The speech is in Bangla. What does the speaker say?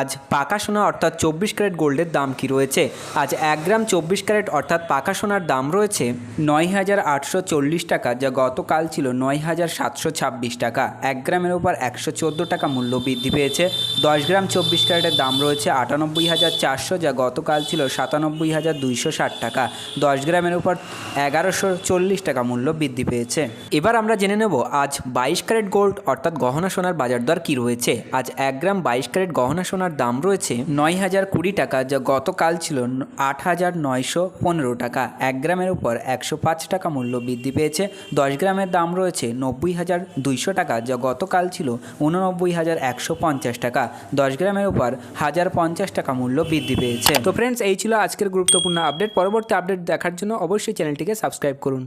আজ পাকা সোনা অর্থাৎ চব্বিশ ক্যারেট গোল্ডের দাম কি রয়েছে? আজ এক গ্রাম চব্বিশ ক্যারেট অর্থাৎ পাকা সোনার দাম রয়েছে নয় হাজার আটশো চল্লিশ টাকা, যা গতকাল ছিল নয় হাজার সাতশো ছাব্বিশ টাকা। এক গ্রামের উপর একশো চোদ্দ টাকা মূল্য বৃদ্ধি পেয়েছে। দশ গ্রাম চব্বিশ ক্যারেটের দাম রয়েছে আটানব্বই হাজার চারশো, যা গতকাল ছিল সাতানব্বই হাজার দুইশো ষাট টাকা। দশ গ্রামের উপর এগারোশো চল্লিশ টাকা মূল্য বৃদ্ধি পেয়েছে। এবার আমরা জেনে নেব, আজ বাইশ ক্যারেট গোল্ড অর্থাৎ গহনা সোনার বাজার দর কী রয়েছে? আজ এক গ্রাম বাইশ ক্যারেট গহনা সোনার দাম রয়েছে নয় হাজার কুড়ি টাকা, যা গতকাল ছিল আট হাজার নয়শো পনেরো টাকা। এক গ্রামের উপর একশো পাঁচ টাকা মূল্য বৃদ্ধি পেয়েছে। দশ গ্রামের দাম রয়েছে নব্বই হাজার দুইশো টাকা, যা গতকাল ছিল উননব্বই হাজার একশো পঞ্চাশ টাকা। দশ গ্রামের উপর হাজার পঞ্চাশ টাকা মূল্য বৃদ্ধি পেয়েছে। তো ফ্রেন্ডস এই ছিল আজকের গুরুত্বপূর্ণ আপডেট পরবর্তী আপডেট দেখার জন্য অবশ্যই চ্যানেলটিকে সাবস্ক্রাইব করুন।